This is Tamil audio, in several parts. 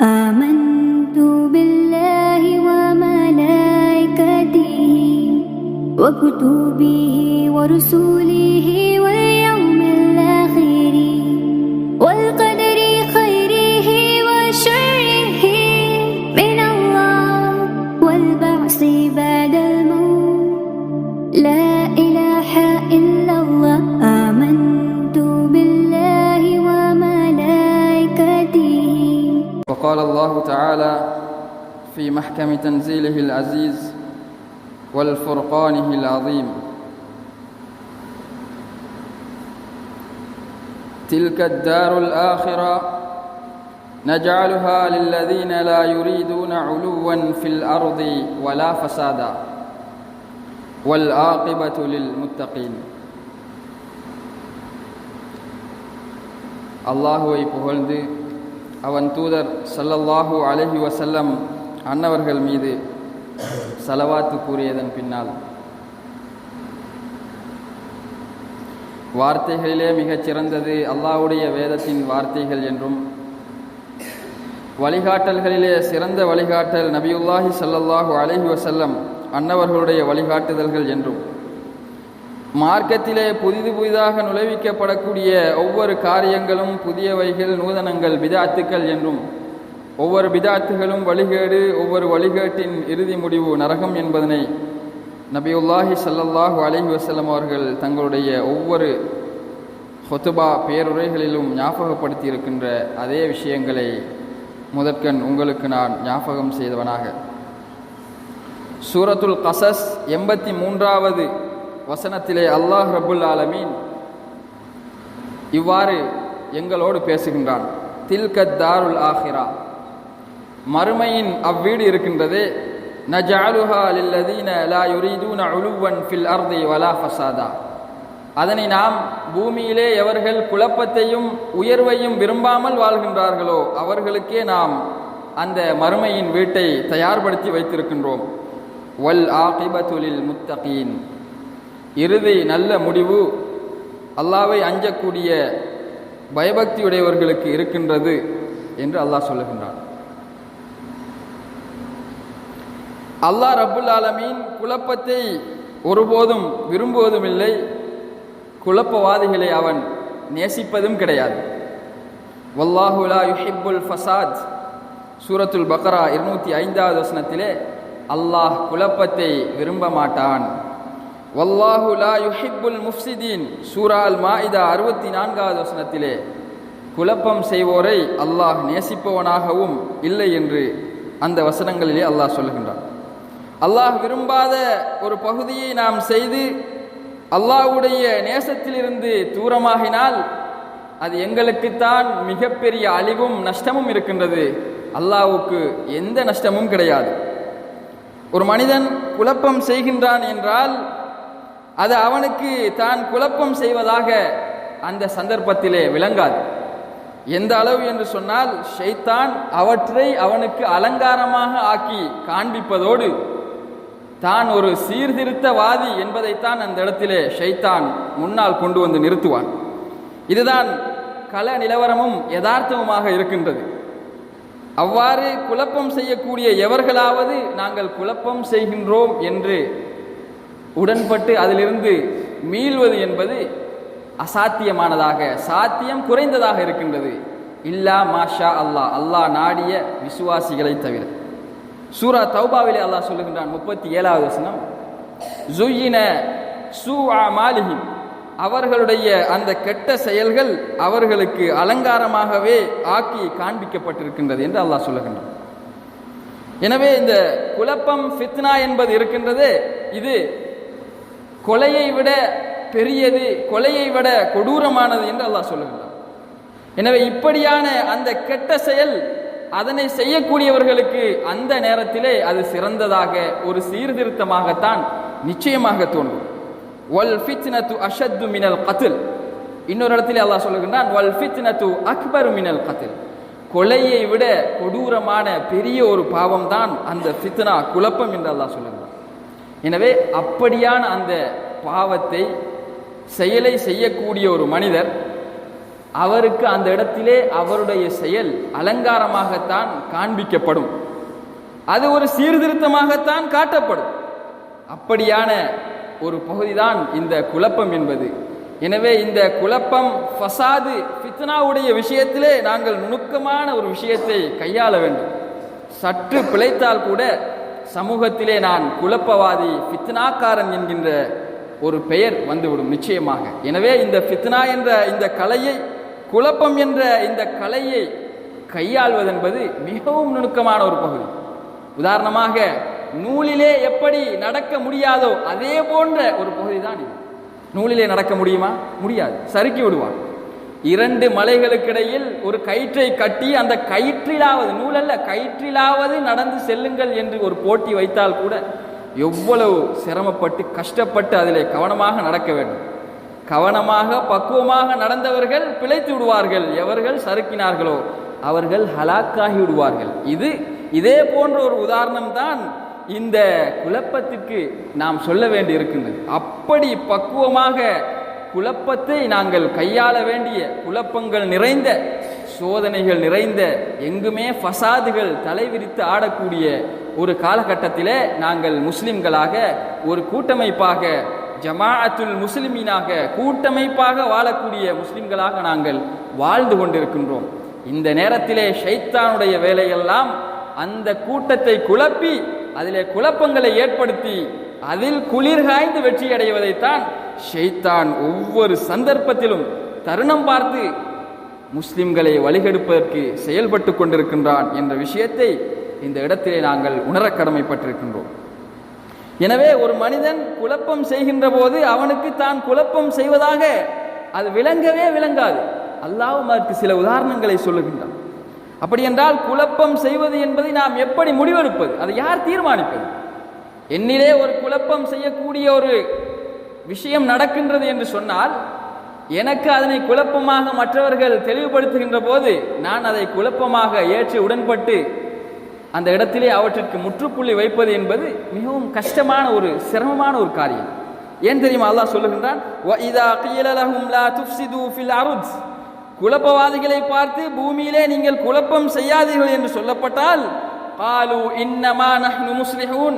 آمنت بالله وملائكته وكتبه ورسله واليوم قال الله تعالى في محكم تنزيله العزيز والفرقانه العظيم. تلك الدار الآخرة نجعلها للذين لا يريدون علوا في الأرض ولا فسادا والعاقبة للمتقين. الله يبهلدي அவன் தூதர் ஸல்லல்லாஹு அலஹி வசல்லம் அன்னவர்கள் மீது சலவாத்து கூறியதன் பின்னால். வார்த்தைகளிலே மிகச் சிறந்தது அல்லாஹ்வுடைய வேதத்தின் வார்த்தைகள் என்றும் வழிகாட்டல்களிலே சிறந்த வழிகாட்டல் நபியுல்லாஹி சல்லல்லாஹு அலஹி வசல்லம் அன்னவர்களுடைய வழிகாட்டுதல்கள் என்றும். மார்க்கத்திலே புதிது புதிதாக நுழைவிக்கப்படக்கூடிய ஒவ்வொரு காரியங்களும் புதியவைகள் நூதனங்கள் விதாத்துக்கள் என்றும் ஒவ்வொரு பிதாத்துகளும் வழிகேடு ஒவ்வொரு வழிகேட்டின் இறுதி முடிவு நரகம் என்பதனை நபியுல்லாஹி சல்லல்லாஹு அலஹி வசலம் அவர்கள் தங்களுடைய ஒவ்வொரு ஹொத்துபா பேருரைகளிலும் ஞாபகப்படுத்தி இருக்கின்ற அதே விஷயங்களை முதற்கண் உங்களுக்கு நான் ஞாபகம் செய்தவனாக. சூரத்துல் கசஸ் எண்பத்தி மூன்றாவது வசனத்திலே அல்லாஹ் ரபுல் ஆலமீன் இவ்வாறு எங்களோடு பேசுகின்றான். தில்கத் தாருல் ஆஹிரா. மறுமையின் அவ்வீடு இருக்கின்றதே நஜாலுஹா லில்லதீன லா யுரீதூன உலுவன் ஃபில் அர்தி வலா ஃபசாதா. அதனை நாம் பூமியிலே எவர்கள் குழப்பத்தையும் உயர்வையும் விரும்பாமல் வாழ்கின்றார்களோ அவர்களுக்கே நாம் அந்த மறுமையின் வீட்டை தயார்படுத்தி வைத்திருக்கின்றோம். வல் ஆகிபத்துலில் முத்தகீன். இறுதி நல்ல முடிவு அல்லாவை அஞ்சக்கூடிய பயபக்தியுடையவர்களுக்கு இருக்கின்றது என்று அல்லாஹ் சொல்லுகின்றான். அல்லாஹ் ரபுல் ஆலமீன் குழப்பத்தை ஒருபோதும் விரும்புவதும் இல்லை குழப்பவாதிகளை அவன் நேசிப்பதும் கிடையாது. வல்லாஹுலா யுஹிபுல் யுஹிப்புல் ஃபசாத். சூரத்துல் பக்ரா இருநூத்தி ஐந்தாவது வசனத்திலே அல்லாஹ் குழப்பத்தை விரும்ப மாட்டான். வல்லாஹு லா யுஹிப்புல் முஃப்சிதீன். சூரா அல் அறுபத்தி நான்காவது வசனத்திலே குழப்பம் செய்வோரை அல்லாஹ் நேசிப்பவனாகவும் இல்லை என்று அந்த வசனங்களிலே அல்லாஹ் சொல்லுகின்றான். அல்லாஹ் விரும்பாத ஒரு பகுதியை நாம் செய்து அல்லாஹ்வுடைய நேசத்திலிருந்து தூரமாகினால் அது எங்களுக்குத்தான் மிகப்பெரிய அழிவும் நஷ்டமும் இருக்கின்றது. அல்லாஹுக்கு எந்த நஷ்டமும் கிடையாது. ஒரு மனிதன் குழப்பம் செய்கின்றான் என்றால் அது அவனுக்கு தான் குழப்பம் செய்வதாக அந்த சந்தர்ப்பத்திலே விளங்காது. எந்த அளவு என்று சொன்னால் ஷைத்தான் அவற்றை அவனுக்கு அலங்காரமாக ஆக்கி காண்பிப்பதோடு தான் ஒரு சீர்திருத்தவாதி என்பதைத்தான் அந்த இடத்திலே ஷைத்தான் முன்னால் கொண்டு வந்து நிறுத்துவான். இதுதான் கள நிலவரமும் யதார்த்தமுமாக இருக்கின்றது. அவ்வாறு குழப்பம் செய்யக்கூடிய எவர்களாவது நாங்கள் குழப்பம் செய்கின்றோம் என்று உடன்பட்டு அதிலிருந்து மீள்வது என்பது அசாத்தியமானதாக சாத்தியம் குறைந்ததாக இருக்கின்றது. இல்லா மாஷா அல்லாஹ் அல்லாஹ் நாடிய விசுவாசிகளை தவிர. சூரா தௌபாவிலே அல்லாஹ் சொல்லுகின்றான் முப்பத்தி ஏழாவது வசனம். ஜுயின சூ மாலிஹின் அவர்களுடைய அந்த கெட்ட செயல்கள் அவர்களுக்கு அலங்காரமாகவே ஆக்கி காண்பிக்கப்பட்டிருக்கின்றது என்று அல்லாஹ் சொல்லுகின்றான். எனவே இந்த குழப்பம் ஃபித்னா என்பது இருக்கின்றது இது கொலையை விட பெரியது கொலையை விட கொடூரமானது என்று அல்லாஹ் சொல்லுகின்றான். எனவே இப்படியான அந்த கெட்ட செயல் அதனை செய்யக்கூடியவர்களுக்கு அந்த நேரத்திலே அது சிறந்ததாக ஒரு சீர்திருத்தமாகத்தான் நிச்சயமாக தோன்றும். வல் ஃபித்னத்து அஷத்து மினல் கத்தில் இன்னொரு இடத்திலே அல்லாஹ் சொல்லுகின்றான் வல் ஃபித்னத்து அக்பர் மினல் கத்தில் கொலையை விட கொடூரமான பெரிய ஒரு பாவம் தான் அந்த ஃபித்னா குழப்பம் என்று அல்லாஹ் சொல்லுகிறான் எனவே அப்படியான அந்த பாவத்தை செயலை செய்யக்கூடிய ஒரு மனிதர் அவருக்கு அந்த இடத்திலே அவருடைய செயல் அலங்காரமாகத்தான் காண்பிக்கப்படும். அது ஒரு சீர்திருத்தமாகத்தான் காட்டப்படும். அப்படியான ஒரு பகுதிதான் இந்த குழப்பம் என்பது. எனவே இந்த குழப்பம் ஃபசாது ஃபித்னாவுடைய விஷயத்திலே நாங்கள் நுணுக்கமான ஒரு விஷயத்தை கையாள வேண்டும். சற்று பிழைத்தால் கூட சமூகத்திலே நான் குழப்பவாதி ஃபித்னாக்காரன் என்கின்ற ஒரு பெயர் வந்துவிடும் நிச்சயமாக. எனவே இந்த ஃபித்னா என்ற இந்த கலையை குழப்பம் என்ற இந்த கலையை கையாள்வதென்பது மிகவும் நுணுக்கமான ஒரு பகுதி. உதாரணமாக நூலிலே எப்படி நடக்க முடியாதோ அதே போன்ற ஒரு பகுதி தான் இது. நூலிலே நடக்க முடியுமா? முடியாது. சறுக்கி விடுவான். இரண்டு மலைகளுக்கிடையில் ஒரு கயிற்றை கட்டி அந்த கயிற்றிலாவது நூலல்ல கயிற்றிலாவது நடந்து செல்லுங்கள் என்று ஒரு போட்டி வைத்தால் கூட எவ்வளவு சிரமப்பட்டு கஷ்டப்பட்டு அதிலே கவனமாக நடக்க வேண்டும். கவனமாக பக்குவமாக நடந்தவர்கள் பிழைத்து விடுவார்கள். எவர்கள் சறுக்கினார்களோ அவர்கள் ஹலாக்காகி விடுவார்கள். இது இதே போன்ற ஒரு உதாரணம் தான் இந்த குழப்பத்திற்கு நாம் சொல்ல வேண்டி இருக்கின்றது அப்படி பக்குவமாக குழப்பத்தை நாங்கள் கையாள வேண்டிய குழப்பங்கள் நிறைந்த சோதனைகள் நிறைந்த எங்குமே ஃபசாதுகள் தலைவிரித்து ஆடக்கூடிய ஒரு காலகட்டத்திலே நாங்கள் முஸ்லிம்களாக ஒரு கூட்டமைப்பாக ஜமாஅத்துல் முஸ்லிமீனாக கூட்டமைப்பாக வாழக்கூடிய முஸ்லிம்களாக நாங்கள் வாழ்ந்து கொண்டிருக்கின்றோம். இந்த நேரத்திலே ஷைத்தானுடைய வேலையெல்லாம் அந்த கூட்டத்தை குழப்பி அதிலே குழப்பங்களை ஏற்படுத்தி அதில் குளிர்காய்ந்து வெற்றி அடைவதைத்தான் ஷெய்தான் ஒவ்வொரு சந்தர்ப்பத்திலும் தருணம் பார்த்து முஸ்லிம்களை வழிகெடுப்பதற்கு செயல்பட்டு கொண்டிருக்கின்றான் என்ற விஷயத்தை இந்த இடத்திலே நாங்கள் உணர கடமைப்பட்டிருக்கின்றோம். எனவே ஒரு மனிதன் குழப்பம் செய்கின்ற போது அவனுக்கு தான் குழப்பம் செய்வதாக அது விளங்கவே விளங்காது. அல்லாவும் அதற்கு சில உதாரணங்களை சொல்லுகின்றான். அப்படி என்றால் குழப்பம் செய்வது என்பதை நாம் எப்படி முடிவெடுப்பது? அதை யார் தீர்மானிப்பது? என்னிலே ஒரு குழப்பம் செய்யக்கூடிய ஒரு விஷயம் நடக்கின்றது என்று சொன்னால் எனக்கு அதனை குழப்பமாக மற்றவர்கள் தெளிவுபடுத்துகின்ற போது நான் அதை குழப்பமாக ஏற்று உடன்பட்டு அந்த இடத்திலே அவற்றிற்கு முற்றுப்புள்ளி வைப்பது என்பது மிகவும் கஷ்டமான ஒரு சிரமமான ஒரு காரியம். ஏன் தெரியுமா? அல்லாஹ் சொல்லுகின்றான் குழப்பவாதிகளை பார்த்து பூமியிலே நீங்கள் குழப்பம் செய்யாதீர்கள் என்று சொல்லப்பட்டால் பாலு இன்னமா நஹ்னு முஸ்லிஹூன்.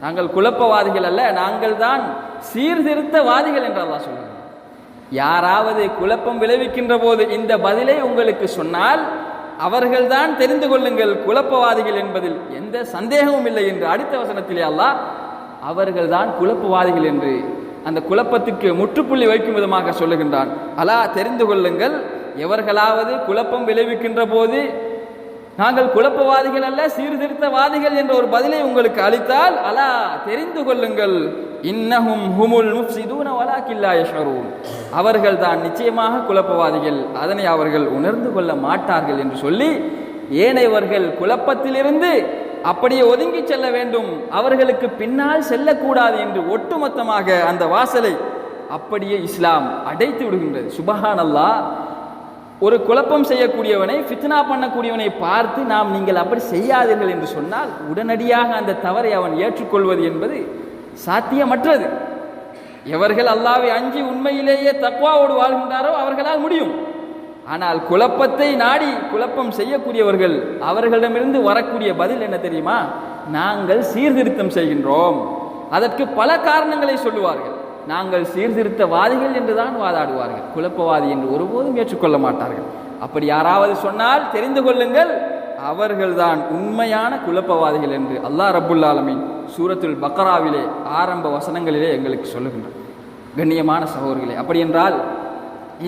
நாங்கள் குழப்பவாதிகள் அல்ல நாங்கள் தான் சீர்திருத்தவாதிகள் என்று அல்லாஹ் சொல்கிறார் யாராவது குழப்பம் விளைவிக்கின்ற போது இந்த பதிலை உங்களுக்கு சொன்னால் அவர்கள்தான் தெரிந்து கொள்ளுங்கள் குழப்பவாதிகள் என்பதில் எந்த சந்தேகமும் இல்லை என்று அடுத்த வசனத்திலே அல்லாஹ் அவர்கள்தான் குழப்பவாதிகள் என்று. அந்த குழப்பத்துக்கு முற்றுப்புள்ளி வைக்கும் விதமாக சொல்லுகின்றான். அலா தெரிந்து கொள்ளுங்கள் எவர்களாவது குழப்பம் விளைவிக்கின்ற போது நாங்கள் குழப்பவாதிகள் அல்ல சீர்திருத்தவாதிகள் என்ற ஒரு பதிலை உங்களுக்கு அளித்தால் அலா தெரிந்து கொள்ளுங்கள். இன்னஹும் ஹுமுல் முஃப்சிதூன வலாக்கில்லா யஷ்அரூன் அவர்கள் தான் நிச்சயமாக குழப்பவாதிகள். அதனை அவர்கள் உணர்ந்து கொள்ள மாட்டார்கள் என்று சொல்லி ஏனையவர்கள் குழப்பத்திலிருந்து அப்படியே ஒதுங்கி செல்ல வேண்டும். அவர்களுக்கு பின்னால் செல்லக்கூடாது என்று ஒட்டுமொத்தமாக அந்த வாசலை அப்படியே இஸ்லாம் அடைத்து விடுகின்றது. சுபஹான் அல்லாஹ் ஒரு குழப்பம் செய்யக்கூடியவனை ஃபித்னா பண்ணக்கூடியவனை பார்த்து நாம் நீங்கள் அப்படி செய்யாதீர்கள் என்று சொன்னால் உடனடியாக அந்த தவறை அவன் ஏற்றுக்கொள்வது என்பது சாத்தியமற்றது. எவர்கள் அல்லாவை அஞ்சி உண்மையிலேயே தக்வாவோடு வாழ்கின்றாரோ அவர்களால் முடியும். ஆனால் குழப்பத்தை நாடி குழப்பம் செய்யக்கூடியவர்கள் அவர்களிடமிருந்து வரக்கூடிய பதில் என்ன தெரியுமா? நாங்கள் சீர்திருத்தம் செய்கின்றோம். அதற்கு பல காரணங்களை சொல்லுவார்கள். நாங்கள் சீர்திருத்தவாதிகள் என்றுதான் வாதாடுவார்கள். குழப்பவாதி என்று ஒருபோதும் ஏற்றுக்கொள்ள மாட்டார்கள். அப்படி யாராவது சொன்னால் தெரிந்து கொள்ளுங்கள் அவர்கள்தான் உண்மையான குழப்பவாதிகள் என்று அல்லாஹ் ரபுல்லாலமின் ஆலமீன் சூரத்துல் பக்கராவிலே ஆரம்ப வசனங்களிலே எங்களுக்கு சொல்லுகின்றார் கண்ணியமான சகோதரிகளே அப்படி என்றால்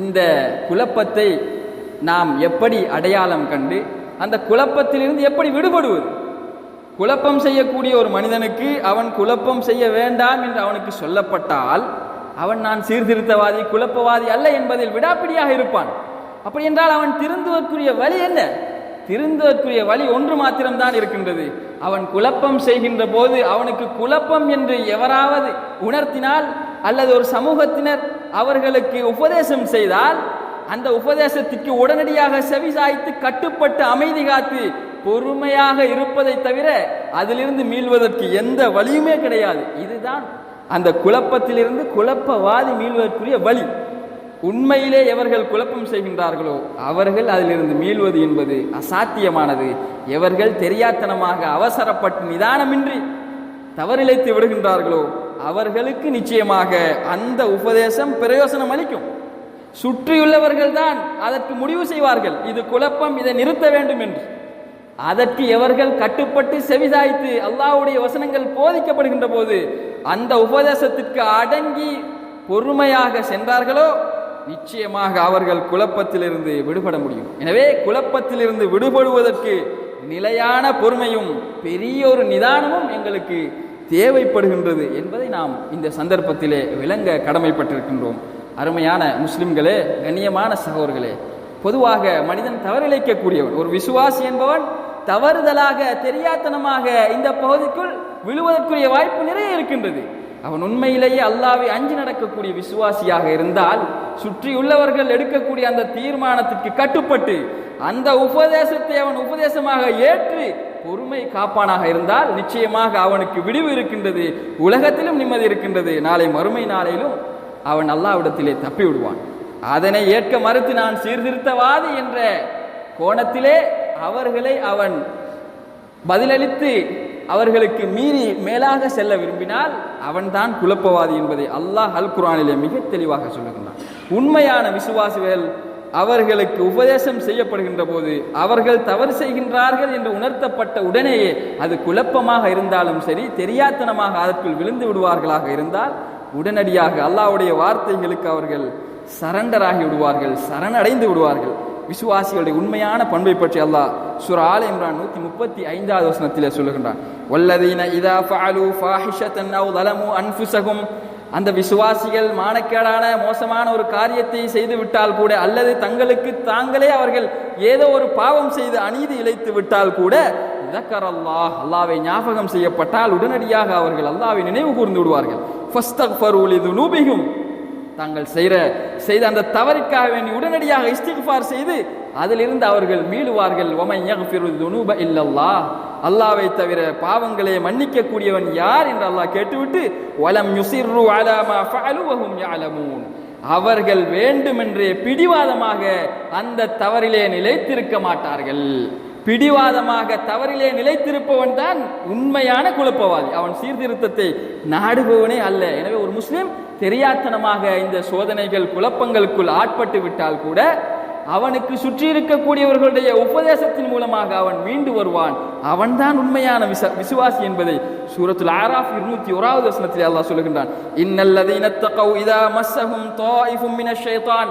இந்த குழப்பத்தை நாம் எப்படி அடையாளம் கண்டு அந்த குழப்பத்திலிருந்து எப்படி விடுபடுவது? குழப்பம் செய்யக்கூடிய ஒரு மனிதனுக்கு அவன் குழப்பம் செய்ய வேண்டாம் என்று அவனுக்கு சொல்லப்பட்டால் அவன் நான் சீர்திருத்தவாதி குழப்பவாதி அல்ல என்பதில் விடாப்பிடியாக இருப்பான். அப்படி என்றால் அவன் திருந்துவதற்குரிய வழி என்ன? திருந்துவதற்குரிய வழி ஒன்று மாத்திரம்தான் இருக்கின்றது. அவன் குழப்பம் செய்கின்ற போது அவனுக்கு குழப்பம் என்று எவராவது உணர்த்தினால் அல்லது ஒரு சமூகத்தினர் அவர்களுக்கு உபதேசம் செய்தால் அந்த உபதேசத்திற்கு உடனடியாக செவிசாய்த்து கட்டுப்பட்டு அமைதி காத்து பொறுமையாக இருப்பதை தவிர அதிலிருந்து மீள்வதற்கு எந்த வழியுமே கிடையாது. இதுதான் அந்த குழப்பத்திலிருந்து குழப்பவாதி மீள்வதற்குரிய வழி. உண்மையிலே எவர்கள் குழப்பம் செய்கின்றார்களோ அவர்கள் அதிலிருந்து மீள்வது என்பது அசாத்தியமானது. எவர்கள் தெரியாத்தனமாக அவசரப்பட்டு நிதானமின்றி தவறிழைத்து விடுகின்றார்களோ அவர்களுக்கு நிச்சயமாக அந்த உபதேசம் பிரயோசனம் அளிக்கும். சுற்றியுள்ளவர்கள் தான் அதற்கு முடிவு செய்வார்கள். இது குழப்பம் இதை நிறுத்த வேண்டும் என்று. அதற்கு எவர்கள் கட்டுப்பட்டு செவிசாய்த்து அல்லாவுடைய வசனங்கள் போதிக்கப்படுகின்ற போது அந்த உபதேசத்திற்கு அடங்கி பொறுமையாக சென்றார்களோ நிச்சயமாக அவர்கள் குழப்பத்திலிருந்து விடுபட முடியும். எனவே குழப்பத்திலிருந்து விடுபடுவதற்கு நிலையான பொறுமையும் பெரிய ஒரு நிதானமும் எங்களுக்கு தேவைப்படுகின்றது என்பதை நாம் இந்த சந்தர்ப்பத்திலே விளங்க கடமைப்பட்டிருக்கின்றோம். அருமையான முஸ்லிம்களே கண்ணியமான சகோர்களே பொதுவாக மனிதன் தவறிழைக்கக்கூடியவன் ஒரு விசுவாசி என்பவன் தவறுதலாக தெரியாத்தனமாக இந்த பகுதிக்குள் விழுவதற்குரிய வாய்ப்பு நிறைய இருக்கின்றது. அவன் உண்மையிலேயே அல்லாவை அஞ்சு நடக்கக்கூடிய விசுவாசியாக இருந்தால் சுற்றியுள்ளவர்கள் எடுக்கக்கூடிய அந்த தீர்மானத்திற்கு கட்டுப்பட்டு அந்த உபதேசத்தை அவன் உபதேசமாக ஏற்று பொறுமை காப்பானாக இருந்தால் நிச்சயமாக அவனுக்கு விடிவு இருக்கின்றது உலகத்திலும் நிம்மதி இருக்கின்றது. நாளை மறுமை நாளையிலும் அவன் அல்லாவிடத்திலே தப்பி விடுவான் அதனை ஏற்க மறுத்து நான் சீர்திருத்தவாதி என்ற கோணத்திலே அவர்களை அவன் பதிலளித்து அவர்களுக்கு மீறி மேலாக செல்ல விரும்பினால் அவன்தான் குழப்பவாதி என்பதை அல்லாஹ் அல் குரானிலே மிக தெளிவாக சொல்லுகின்றான். உண்மையான விசுவாசிகள் அவர்களுக்கு உபதேசம் செய்யப்படுகின்ற போது அவர்கள் தவறு செய்கின்றார்கள் என்று உணர்த்தப்பட்ட உடனேயே அது குழப்பமாக இருந்தாலும் சரி தெரியாத்தனமாக அதற்குள் விழுந்து விடுவார்களாக இருந்தால் உடனடியாக அல்லாவுடைய வார்த்தைகளுக்கு அவர்கள் சரண்டராகி விடுவார்கள் சரணடைந்து விடுவார்கள். விசுவாசிகளுடைய உண்மையான பண்பை பற்றி அல்லாஹ் சுர ஆல் இம்ரான் நூற்றி முப்பத்தி ஐந்தாவது வசனத்தில் சொல்லுகின்றான். வல்லதீன இதா ஃபாலு ஃபாஹிஷத்தன் அவு தலமு அன்ஃபுசகும் அந்த விசுவாசிகள் மானக்கேடான மோசமான ஒரு காரியத்தை செய்து விட்டால் கூட அல்லது தங்களுக்கு தாங்களே அவர்கள் ஏதோ ஒரு பாவம் செய்து அநீதி இழைத்து விட்டால் கூட இதக்கர் அல்லாஹ் அல்லாவை ஞாபகம் செய்யப்பட்டால் உடனடியாக அவர்கள் அல்லாவை நினைவு கூர்ந்து விடுவார்கள். ஃபஸ்தக் ஃபரூலி துனூபிகும் தாங்கள் செய்கிற செய்த அந்த தவறுக்காக வேண்டி உடனடியாக இஸ்திக்ஃபார் செய்து அதிலிருந்து அவர்கள் மீளுவார்கள். ஒமையூப இல்லல்லா அல்லாவை தவிர பாவங்களை மன்னிக்க கூடியவன் யார் என்று அல்லாஹ் கேட்டுவிட்டு வலம் யுசிர்ரு அலா மா யஅலமூன். அவர்கள் வேண்டுமென்றே பிடிவாதமாக அந்த தவறிலே நிலைத்திருக்க மாட்டார்கள். பிடிவாதமாக தவறிலே நிலைத்திருப்பவன் தான் உண்மையான குழப்பவாதி. அவன் சீர்திருத்தத்தை நாடுபவனே அல்ல. எனவே ஒரு முஸ்லீம் தெரியாத்தனமாக இந்த சோதனைகள் குழப்பங்களுக்குள் ஆட்பட்டு விட்டால் கூட அவனுக்கு சுற்றி இருக்கக்கூடியவர்களுடைய உபதேசத்தின் மூலமாக அவன் மீண்டு வருவான். அவன்தான் உண்மையான விச விசுவாசி என்பதை சூரத்துல் ஆராஃப் இருநூத்தி ஓராவது வசனத்தில் அல்லாஹ் சொல்லுகின்றான். இன்னல்லதீன தகவ் இதா மஸ்ஸஹும் தாயிஃபும் மினஷ் ஷைத்தான்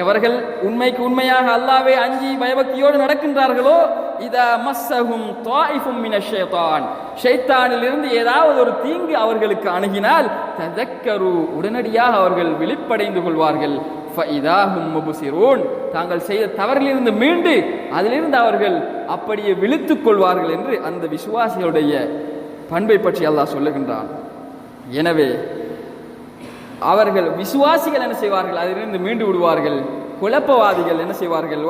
எவர்கள் உண்மைக்கு உண்மையாக அல்லாவே அஞ்சி பயபக்தியோடு நடக்கின்றார்களோ இதா மஸ்ஸஹும் தாயிஃபும் மின ஷைத்தான். ஷைத்தானிலிருந்து ஏதாவது ஒரு தீங்கு அவர்களுக்கு அணுகினால் ததக்கரு உடனடியாக அவர்கள் விழிப்படைந்து கொள்வார்கள். ஃபைதாஹும் முபுசிரூன் தாங்கள் செய்த தவறிலிருந்து மீண்டு அதிலிருந்து அவர்கள் அப்படியே விழித்துக் கொள்வார்கள் என்று அந்த விசுவாசிகளுடைய பண்பை பற்றி அல்லாஹ் சொல்லுகின்றான். எனவே அவர்கள் விசுவாசிகள் என்ன செய்வார்கள்? அதிலிருந்து மீண்டு விடுவார்கள். குழப்பவாதிகள் என்ன செய்வார்கள்?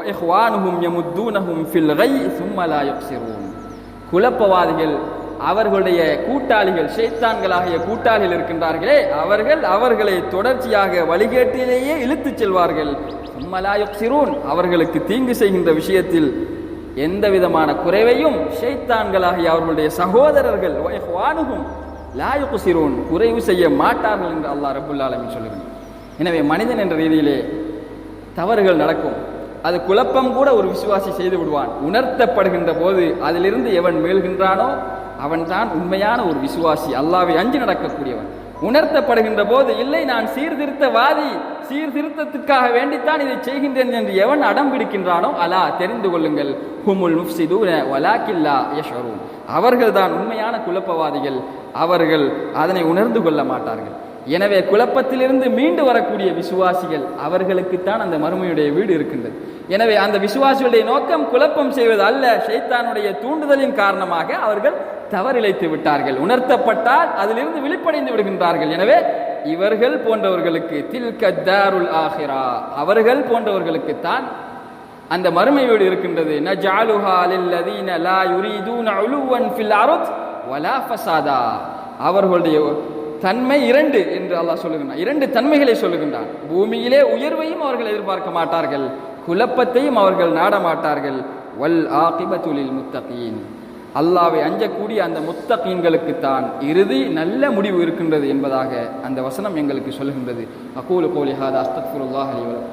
குழப்பவாதிகள் அவர்களுடைய கூட்டாளிகள் ஷைத்தான்களாகிய கூட்டாளிகள் இருக்கின்றார்களே அவர்கள் அவர்களை தொடர்ச்சியாக வழிகேட்டிலேயே இழுத்துச் செல்வார்கள். சும்மலா அவர்களுக்கு தீங்கு செய்கின்ற விஷயத்தில் எந்த விதமான குறைவையும் ஷைத்தான்களாகிய அவர்களுடைய சகோதரர்கள் வானுகும் லாயுகுசிரோன் குறைவு செய்ய மாட்டார்கள் என்று அல்லாஹ் ரபுல் ஆலமின் சொல்லுகிறான். எனவே மனிதன் என்ற ரீதியிலே தவறுகள் நடக்கும். அது குழப்பம் கூட ஒரு விசுவாசி செய்து விடுவான். உணர்த்தப்படுகின்ற போது அதிலிருந்து எவன் மீள்கின்றானோ அவன்தான் உண்மையான ஒரு விசுவாசி அல்லாவை அஞ்சு நடக்கக்கூடியவன். உணர்த்தப்படுகின்ற போது இல்லை நான் சீர்திருத்தவாதி சீர்திருத்தத்துக்காக வேண்டித்தான் இதை செய்கின்றேன் என்று எவன் அடம் பிடிக்கின்றானோ அலா தெரிந்து கொள்ளுங்கள். ஹுமுல் முஃப்சிதூன வலாக்கில்லா யஷரூன் அவர்கள்தான் உண்மையான குழப்பவாதிகள். அவர்கள் அதனை உணர்ந்து கொள்ள மாட்டார்கள். எனவே குழப்பத்திலிருந்து மீண்டு வரக்கூடிய விசுவாசிகள் அவர்களுக்குத்தான் அந்த மறுமையுடைய வீடு இருக்கின்றது. எனவே அந்த விசுவாசிகளுடைய நோக்கம் குழப்பம் செய்வது அல்ல. ஷைத்தானுடைய தூண்டுதலின் காரணமாக அவர்கள் தவறிழைத்து விட்டார்கள். உணர்த்தப்பட்டால் அதிலிருந்து விழிப்படைந்து விடுகின்றார்கள். எனவே இவர்கள் போன்றவர்களுக்கு தில்க தாருல் ஆஹிரா. அவர்கள் போன்றவர்களுக்குத்தான் அந்த மறுமை வீடு இருக்கின்றது. நஜாலுஹா லில்லதீன லா யுரீதூன உலுவன் ஃபில் அருத் வலா ஃபசாதா. அவர்களுடைய தன்மை இரண்டு என்று அல்லாஹ் சொல்லுகின்றான். இரண்டு தன்மைகளை சொல்லுகின்றான். பூமியிலே உயர்வையும் அவர்கள் எதிர்பார்க்க மாட்டார்கள். குழப்பத்தையும் அவர்கள் நாட மாட்டார்கள் வல் ஆகிபத்துலில் முத்தகீன். அல்லாவை அஞ்சக்கூடிய அந்த முத்தகீன்களுக்குத்தான் இறுதி நல்ல முடிவு இருக்கின்றது என்பதாக அந்த வசனம் எங்களுக்கு சொல்லுகின்றது. அகூலு கோலி அஸ்தத்குருல்லாஹ் அலிவலம்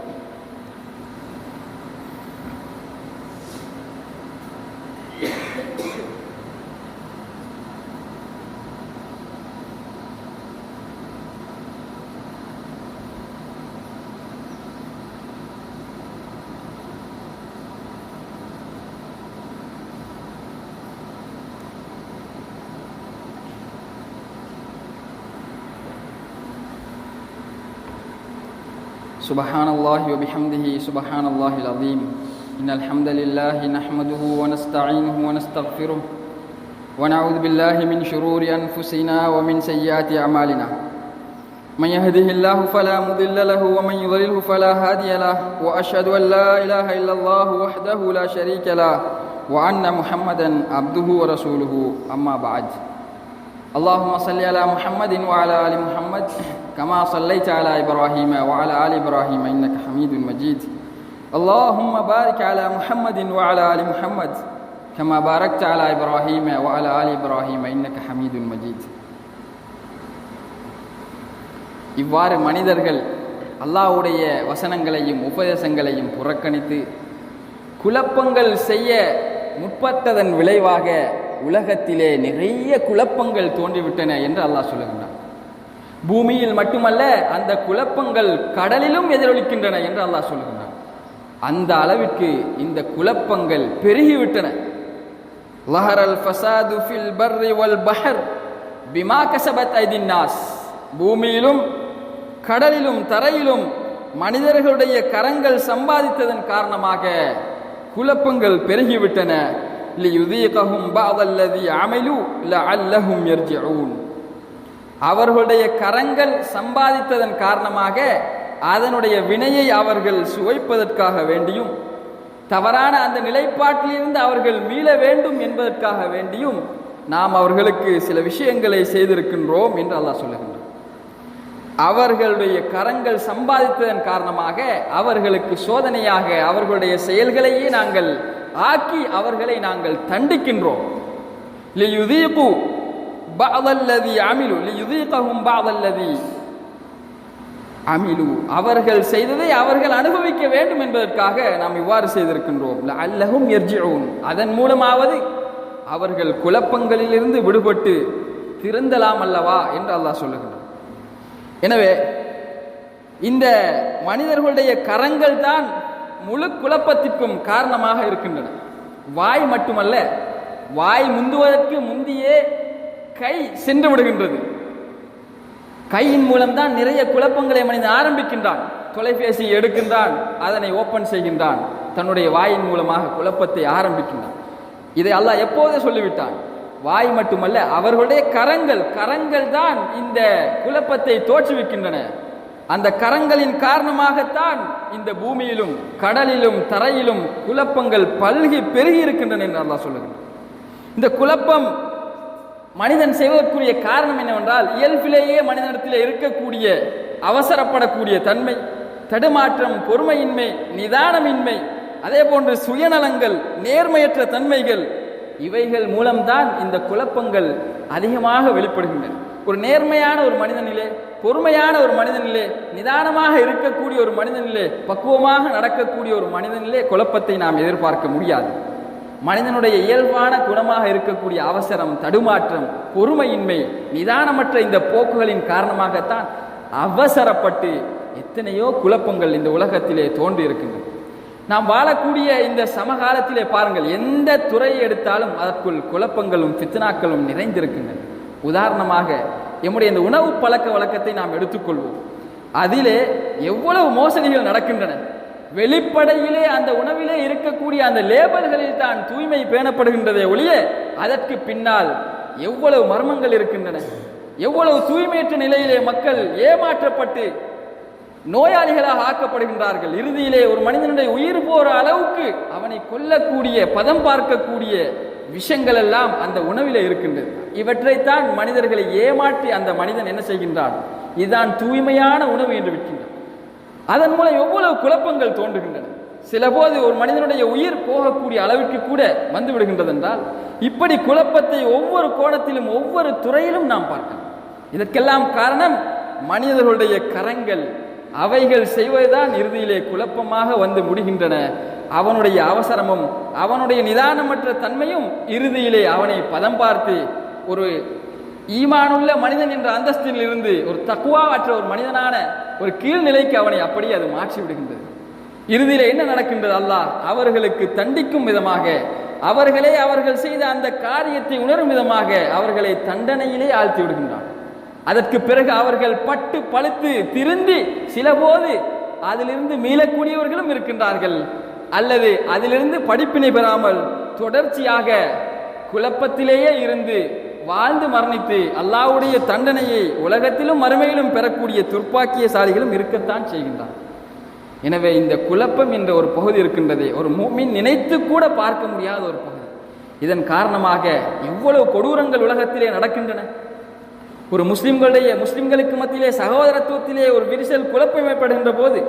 سبحان الله وبحمده سبحان الله العظيم. إن الحمد لله نحمده ونستعينه ونستغفره ونعوذ بالله من شرور أنفسنا ومن سيئات أعمالنا. من يهده الله فلا مضل له ومن يضلله فلا هادي له. وأشهد أن لا إله إلا الله وحده لا شريك له وأن محمدا عبده ورسوله. أما بعد. اللهم صل على محمد وعلى آل محمد. كما صليت على ابراهيم وعلى ال ابراهيم انك حميد مجيد اللهم بارك على محمد وعلى ال محمد كما باركت على ابراهيم وعلى ال ابراهيم انك حميد مجيد இவ்வாறு மனிதர்கள் அல்லாஹ்வுடைய வசனங்களையும் உபதேசங்களையும் புறக்கணித்து குழப்பங்கள் செய்ய முற்பட்டதன் விளைவாக உலகத்திலே நிறைய குழப்பங்கள் தோன்றிவிட்டன என்று அல்லாஹ் சொல்லுகின்றான் பூமியில் மட்டுமல்ல அந்த குழப்பங்கள் கடலிலும் எதிரொலிக்கின்றன என்று அல்லாஹ் சொல்லுகின்றான். அந்த அளவிற்கு இந்த குழப்பங்கள் பெருகிவிட்டன. லஹரல் ஃபசாது ஃபில் பர்ரி வல் பஹர் பிமா கசபத் ஐதின் பூமியிலும் கடலிலும் தரையிலும் மனிதர்களுடைய கரங்கள் சம்பாதித்ததன் காரணமாக குழப்பங்கள் பெருகிவிட்டன. லியுதீகஹும் பஅதல்லதி அமலு லஅல்லஹும் யர்ஜிஊன். அவர்களுடைய கரங்கள் சம்பாதித்ததன் காரணமாக அதனுடைய வினையை அவர்கள் சுவைப்பதற்காக வேண்டியும் தவறான அந்த நிலைப்பாட்டிலிருந்து அவர்கள் மீள வேண்டும் என்பதற்காக வேண்டியும் நாம் அவர்களுக்கு சில விஷயங்களை செய்திருக்கின்றோம் என்று அல்லாஹ் சொல்லுகின்றான். அவர்களுடைய கரங்கள் சம்பாதித்ததன் காரணமாக அவர்களுக்கு சோதனையாக அவர்களுடைய செயல்களையே நாங்கள் ஆக்கி அவர்களை நாங்கள் தண்டிக்கின்றோம். பாதல்லதி அமிலு லியுதீகஹும் பாதல்லதி அமிலு அவர்கள் செய்ததை அவர்கள் அனுபவிக்க வேண்டும் என்பதற்காக நாம் இவ்வாறு செய்திருக்கின்றோம். அல்லஹும் எர்ஜிஊன் அதன் மூலமாவது அவர்கள் குழப்பங்களிலிருந்து விடுபட்டு திருந்தலாம் அல்லவா என்று அல்லாஹ் சொல்லுகின்றான். எனவே இந்த மனிதர்களுடைய கரங்கள் தான் முழு குழப்பத்திற்கும் காரணமாக இருக்கின்றன. வாய் மட்டுமல்ல வாய் முந்துவதற்கு முந்தியே கை சென்று விடுகின்றது. கையின் மூலம்தான் நிறைய குழப்பங்களை மனிதன் ஆரம்பிக்கின்றான். தொலைபேசி எடுக்கின்றான் அதனை ஓப்பன் செய்கின்றான். தன்னுடைய வாயின் மூலமாக குழப்பத்தை ஆரம்பிக்கின்றான். இதை அல்லாஹ் எப்போதே சொல்லிவிட்டான்? வாய் மட்டுமல்ல அவர்களுடைய கரங்கள் கரங்கள் தான் இந்த குழப்பத்தை தோற்றுவிக்கின்றன. அந்த கரங்களின் காரணமாகத்தான் இந்த பூமியிலும் கடலிலும் தரையிலும் குழப்பங்கள் பல்கி பெருகி இருக்கின்றன என்று அல்லாஹ் சொல்லுகின்றான். இந்த குழப்பம் மனிதன் செய்வதற்குரிய காரணம் என்னவென்றால் இயல்பிலேயே மனிதனிடத்தில் இருக்கக்கூடிய அவசரப்படக்கூடிய தன்மை தடுமாற்றம் பொறுமையின்மை நிதானமின்மை அதே போன்று சுயநலங்கள் நேர்மையற்ற தன்மைகள் இவைகள் மூலம்தான் இந்த குழப்பங்கள் அதிகமாக வெளிப்படுகின்றன. ஒரு நேர்மையான ஒரு மனிதனிலே பொறுமையான ஒரு மனிதனிலே நிதானமாக இருக்கக்கூடிய ஒரு மனிதனிலே பக்குவமாக நடக்கக்கூடிய ஒரு மனிதனிலே குழப்பத்தை நாம் எதிர்பார்க்க முடியாது. மனிதனுடைய இயல்பான குணமாக இருக்கக்கூடிய அவசரம் தடுமாற்றம் பொறுமையின்மை நிதானமற்ற இந்த போக்குகளின் காரணமாகத்தான் அவசரப்பட்டு எத்தனையோ குழப்பங்கள் இந்த உலகத்திலே தோன்றி இருக்கின்றன நாம் வாழக்கூடிய இந்த சமகாலத்திலே பாருங்கள் எந்த துறையை எடுத்தாலும் அதற்குள் குழப்பங்களும் பித்தனாக்களும் நிறைந்திருக்கின்றன. உதாரணமாக எம்முடைய இந்த உணவு பழக்க வழக்கத்தை நாம் எடுத்துக்கொள்வோம். அதிலே எவ்வளவு மோசடிகள் நடக்கின்றன. வெளிப்படையிலே அந்த உணவிலே இருக்கக்கூடிய அந்த லேபல்களில் தான் தூய்மை பேணப்படுகின்றதே ஒழிய அதற்கு பின்னால் எவ்வளவு மர்மங்கள் இருக்கின்றன. எவ்வளவு தூய்மையற்ற நிலையிலே மக்கள் ஏமாற்றப்பட்டு நோயாளிகளாக ஆக்கப்படுகின்றார்கள். இறுதியிலே ஒரு மனிதனுடைய உயிர் போற அளவுக்கு அவனை கொல்லக்கூடிய பதம் பார்க்கக்கூடிய விஷங்கள் எல்லாம் அந்த உணவிலே இருக்கின்றது. இவற்றைத்தான் மனிதர்களை ஏமாற்றி அந்த மனிதன் என்ன செய்கின்றான்? இதுதான் தூய்மையான உணவு என்று விற்கின்றான் அதன் மூலம் எவ்வளவு குழப்பங்கள் தோன்றுகின்றன. சில போது ஒரு மனிதனுடைய உயிர் போகக்கூடிய அளவிற்கு கூட வந்து விடுகின்றது என்றால் இப்படி குழப்பத்தை ஒவ்வொரு கோணத்திலும் ஒவ்வொரு துறையிலும் நாம் பார்க்கலாம். இதற்கெல்லாம் காரணம் மனிதர்களுடைய கரங்கள். அவைகள் செய்வதுதான் இறுதியிலே குழப்பமாக வந்து முடிகின்றன. அவனுடைய அவசரமும் அவனுடைய நிதானமற்ற தன்மையும் இறுதியிலே அவனை பதம் பார்த்து ஒரு ஈமானுள்ள மனிதன் என்ற அந்தஸ்தில் இருந்து ஒரு தக்குவாவற்ற ஒரு மனிதனான ஒரு கீழ்நிலைக்கு அவனை அப்படியே அது மாற்றி விடுகின்றது. இறுதியில் என்ன நடக்கின்றது? அல்லாஹ் அவர்களுக்கு தண்டிக்கும் விதமாக அவர்களே அவர்கள் செய்த அந்த காரியத்தை உணரும் விதமாக அவர்களை தண்டனையிலே ஆழ்த்தி விடுகின்றான். அதற்கு பிறகு அவர்கள் பட்டு பழுத்து திருந்தி சில போது அதிலிருந்து மீளக்கூடியவர்களும் இருக்கின்றார்கள். அல்லது அதிலிருந்து படிப்பினை பெறாமல் தொடர்ச்சியாக குழப்பத்திலேயே இருந்து வாழ்ந்து மரணித்து அல்லாவுடைய தண்டனையை உலகத்திலும் மறுமையிலும் பெறக்கூடிய துர்ப்பாக்கியசாலிகளும் இருக்கத்தான் செய்கின்றார் எனவே இந்த குழப்பம் என்ற ஒரு பகுதி இருக்கின்றதே. ஒரு மூமின் நினைத்து கூட பார்க்க முடியாத ஒரு பகுதி. இதன் காரணமாக எவ்வளவு கொடூரங்கள் உலகத்திலே நடக்கின்றன. ஒரு முஸ்லிம்களுடைய முஸ்லிம்களுக்கு மத்தியிலே சகோதரத்துவத்திலே ஒரு விரிசல் குழப்பம் ஏற்படுகின்ற போது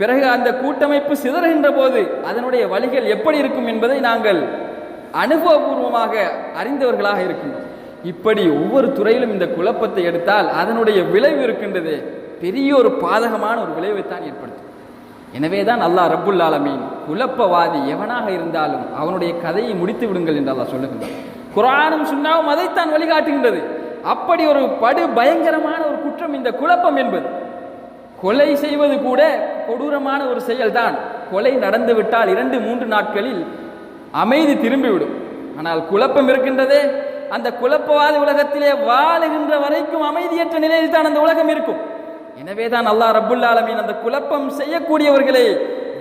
பிறகு அந்த கூட்டமைப்பு சிதறுகின்ற போது அதனுடைய வழிகள் எப்படி இருக்கும் என்பதை நாங்கள் அனுபவபூர்வமாக அறிந்தவர்களாக இருக்கின்றோம். இப்படி ஒவ்வொரு துறையிலும் இந்த குழப்பத்தை எடுத்தால் அதனுடைய விளைவு இருக்கின்றது. பெரிய ஒரு பாதகமான ஒரு விளைவைத்தான் ஏற்படுத்தும். எனவேதான் அல்லாஹ் ரப்புல் ஆலமீன் குழப்பவாதி எவனாக இருந்தாலும் அவனுடைய கதையை முடித்து விடுங்கள் என்று அல்லாஹ் சொல்லுகின்றான். குரானும் சுண்ணாவும் அதைத்தான் வழிகாட்டுகின்றது. அப்படி ஒரு படு பயங்கரமான ஒரு குற்றம் இந்த குழப்பம் என்பது. கொலை செய்வது கூட கொடூரமான ஒரு செயல்தான். கொலை நடந்துவிட்டால் இரண்டு மூன்று நாட்களில் அமைதி திரும்பிவிடும். ஆனால் குழப்பம் இருக்கின்றதே. அந்த குழப்பவாத உலகத்திலே வாழுகின்ற வரைக்கும் அமைதியற்ற நிலையில் தான் அந்த உலகம் இருக்கும். எனவேதான் அல்லாஹ் ரப்புல் ஆலமீன் அந்த குழப்பம் செய்யக்கூடியவர்களை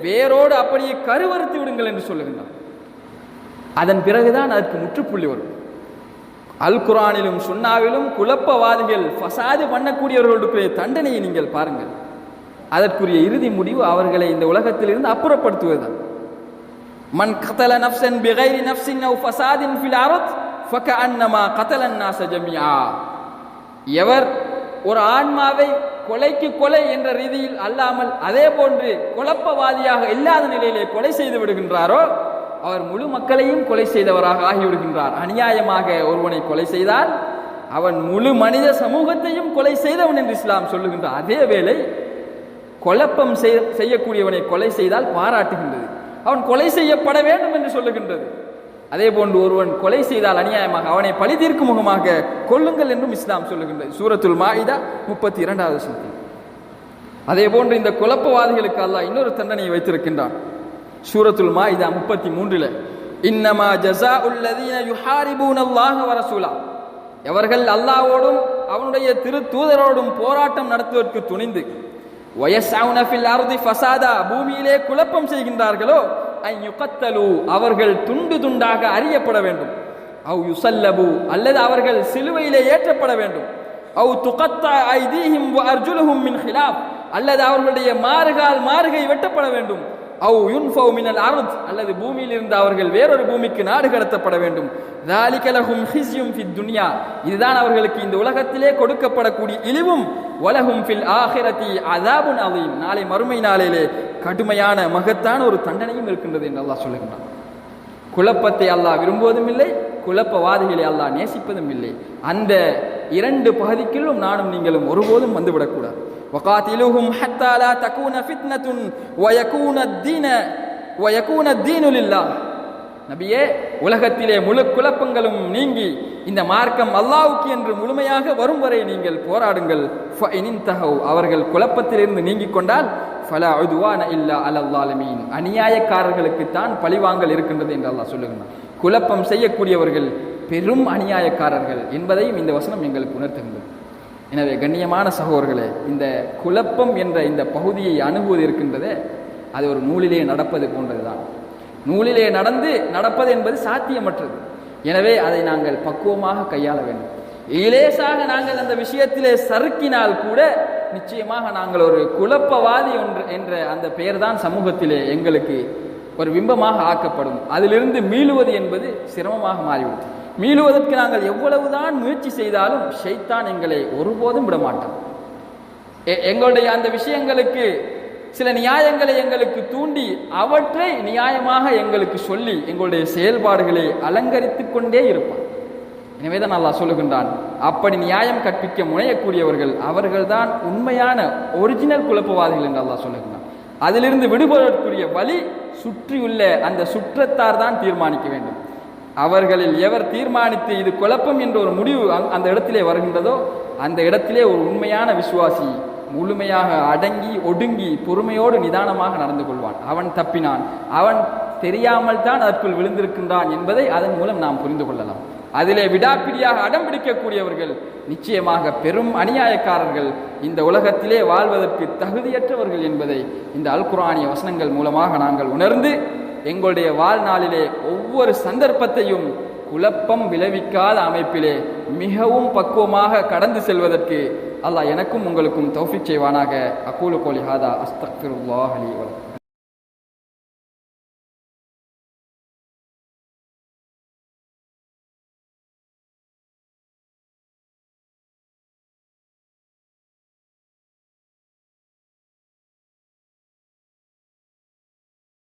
வேரோடு அப்படியே கருவறுத்து விடுங்கள் என்று சொல்லுகின்றான். அதன் பிறகுதான் அதற்கு முற்றுப்புள்ளி வரும். அல் குரானிலும் சுண்ணாவிலும் குழப்பவாதிகள் ஃபசாது பண்ணக்கூடியவர்களுடைய தண்டனையை நீங்கள் பாருங்கள். அதற்குரிய இறுதி முடிவு அவர்களை இந்த உலகத்திலிருந்து அப்புறப்படுத்துவதுதான். மன் கதல நப்சன் பிகைரி நப்சின் அவ் ஃபசாதின் ஃபில் அர்த் ஃபகஅன்னமா அன்னமா நாஸ சஜமியா எவர் ஒரு ஆன்மாவை கொலைக்கு கொலை என்ற ரீதியில் அல்லாமல் அதே போன்று குழப்பவாதியாக இல்லாத நிலையிலே கொலை செய்து விடுகின்றாரோ அவர் முழு மக்களையும் கொலை செய்தவராக ஆகிவிடுகின்றார். அநியாயமாக ஒருவனை கொலை செய்தால் அவன் முழு மனித சமூகத்தையும் கொலை செய்தவன் என்று இஸ்லாம் சொல்லுகின்றார் அதே வேளை குழப்பம் செய்- செய்யக்கூடியவனை கொலை செய்தால் பாராட்டுகின்றது. அவன் கொலை செய்யப்பட வேண்டும் என்று சொல்லுகின்றது. அதே போன்று ஒருவன் கொலை செய்தால் அநியாயமாக அவனை பழி தீர்க்கும் முகமாக கொள்ளுங்கள் என்றும் இஸ்லாம் சொல்லுகின்றது சூரத்துல் மாயிதா முப்பத்தி இரண்டாவது சுத்தி அதே போன்று இந்த குழப்பவாதிகளுக்கு அல்லாஹ் இன்னொரு தண்டனையை வைத்திருக்கின்றான். சூரத்துல் மாயிதா முப்பத்தி மூன்றில் இன்னமா ஜஸா உள்ளதீன யுஹாரிபூன் அல்லாஹ வரசூலா எவர்கள் அல்லாவோடும் அவனுடைய திரு தூதரோடும் போராட்டம் நடத்துவதற்கு துணிந்து வயசாவுனஃபில் அருதி ஃபசாதா. பூமியிலே குழப்பம் செய்கின்றார்களோ ஐயுகத்தலு அவர்கள் துண்டு துண்டாக அறியப்பட வேண்டும். அவ் யுசல்லபு அல்லது அவர்கள் சிலுவையிலே ஏற்றப்பட வேண்டும். அவ் துகத்தா ஐதீஹிம் அர்ஜுலஹும் மின் ஹிலாப் அல்லது அவர்களுடைய மாறுகால் மாறுகை வெட்டப்பட வேண்டும். அவ் யுன்ஃபவ் மினல் அருத் அல்லது பூமியில் இருந்து அவர்கள் வேறொரு பூமிக்கு நாடு கடத்தப்பட வேண்டும். தாலிகலஹும் ஹிஸ்யும் ஃபித் துனியா இதுதான் அவர்களுக்கு இந்த உலகத்திலே கொடுக்கப்படக்கூடிய இழிவும். வலகும் ஃபில் ஆஹிரதி அதாபுன் அதையும் நாளை மறுமை நாளிலே கடுமையான மகத்தான ஒரு தண்டனையும் இருக்கின்றது என்று அல்லாஹ் சொல்லுகின்றான் குழப்பத்தை அல்லாஹ் விரும்புவதும் இல்லை குழப்பவாதிகளை அல்லாஹ் நேசிப்பதும் இல்லை அந்த இரண்டு பகுதிக்குள்ளும் நானும் நீங்களும் ஒருபோதும் வந்துவிடக்கூடாது وقاتلوهم حتى لا تكون فتنة ويكون الدين ويكون الدين لله நபியே உலகத்திலே முழு குழப்பங்களும் நீங்கி இந்த மார்க்கம் அல்லாவுக்கு என்று முழுமையாக வரும் வரை நீங்கள் போராடுங்கள். அவர்கள் குழப்பத்திலிருந்து நீங்கிக் கொண்டால் ஃபலா உதுவான இல்லா அலல்லாலமீன் அநியாயக்காரர்களுக்கு தான் பழிவாங்கல் இருக்கின்றது என்று அல்லாஹ் சொல்லுகிறான் குழப்பம் செய்யக்கூடியவர்கள் பெரும் அநியாயக்காரர்கள் என்பதையும் இந்த வசனம் எங்களுக்கு உணர்த்துகின்றது. எனவே கண்ணியமான சகோதரர்களே இந்த குழப்பம் என்ற இந்த பகுதியை அணுகுவது இருக்கின்றதே அது ஒரு நூலிலே நடப்பது போன்றதுதான். நூலிலே நடந்து நடப்பது என்பது சாத்தியமற்றது. எனவே அதை நாங்கள் பக்குவமாக கையாள வேண்டும். இலேசாக நாங்கள் அந்த விஷயத்திலே சறுக்கினால் கூட நிச்சயமாக நாங்கள் ஒரு குழப்பவாதி ஒன்று என்ற அந்த பெயர் தான் சமூகத்திலே எங்களுக்கு ஒரு பிம்பமாக ஆக்கப்படும். அதிலிருந்து மீளுவது என்பது சிரமமாக மாறிவிடும். மீளுவதற்கு நாங்கள் எவ்வளவுதான் முயற்சி செய்தாலும் ஷைத்தான் எங்களை ஒருபோதும் விடமாட்டான். எங்களுடைய அந்த விஷயங்களுக்கு சில நியாயங்களை எங்களுக்கு தூண்டி அவற்றை நியாயமாக எங்களுக்கு சொல்லி எங்களுடைய செயல்பாடுகளை அலங்கரித்து கொண்டே இருப்பான் எனவேதான் அல்லாஹ் சொல்லுகின்றான் அப்படி நியாயம் கற்பிக்க முனையக்கூடியவர்கள் அவர்கள்தான் உண்மையான ஒரிஜினல் குழப்பவாதிகள் என்று அல்லாஹ் சொல்லுகின்றான். அதிலிருந்து விடுபடக்கூடிய வழி சுற்றியுள்ள அந்த சுற்றத்தார் தான் தீர்மானிக்க வேண்டும். அவர்களில் எவர் தீர்மானித்து இது குழப்பம் என்ற ஒரு முடிவு அந்த இடத்திலே வருகின்றதோ அந்த இடத்திலே ஒரு உண்மையான விசுவாசி முழுமையாக அடங்கி ஒடுங்கி பொறுமையோடு நிதானமாக நடந்து கொள்வான். அவன் தப்பினான். அவன் தெரியாமல் தான் அதற்குள் விழுந்திருக்கின்றான் என்பதை அதன் மூலம் நாம் புரிந்து கொள்ளலாம். அதிலே விடாப்பிடியாக அடம் பிடிக்கக்கூடியவர்கள் நிச்சயமாக பெரும் அநியாயக்காரர்கள் இந்த உலகத்திலே வாழ்வதற்கு தகுதியற்றவர்கள் என்பதை இந்த அல்குரானிய வசனங்கள் மூலமாக நாங்கள் உணர்ந்து எங்களுடைய வாழ்நாளிலே ஒவ்வொரு சந்தர்ப்பத்தையும் குழப்பம் விளைவிக்காத அமைப்பிலே மிகவும் பக்குவமாக கடந்து செல்வதற்கு அல்லாஹ் எனக்கும் உங்களுக்கும் தௌஃபிக் செய்வானாக. அக்கூலு கோலி ஹாதா அஸ்தக்ஃபிருல்லாஹ் அலி வலக்கும்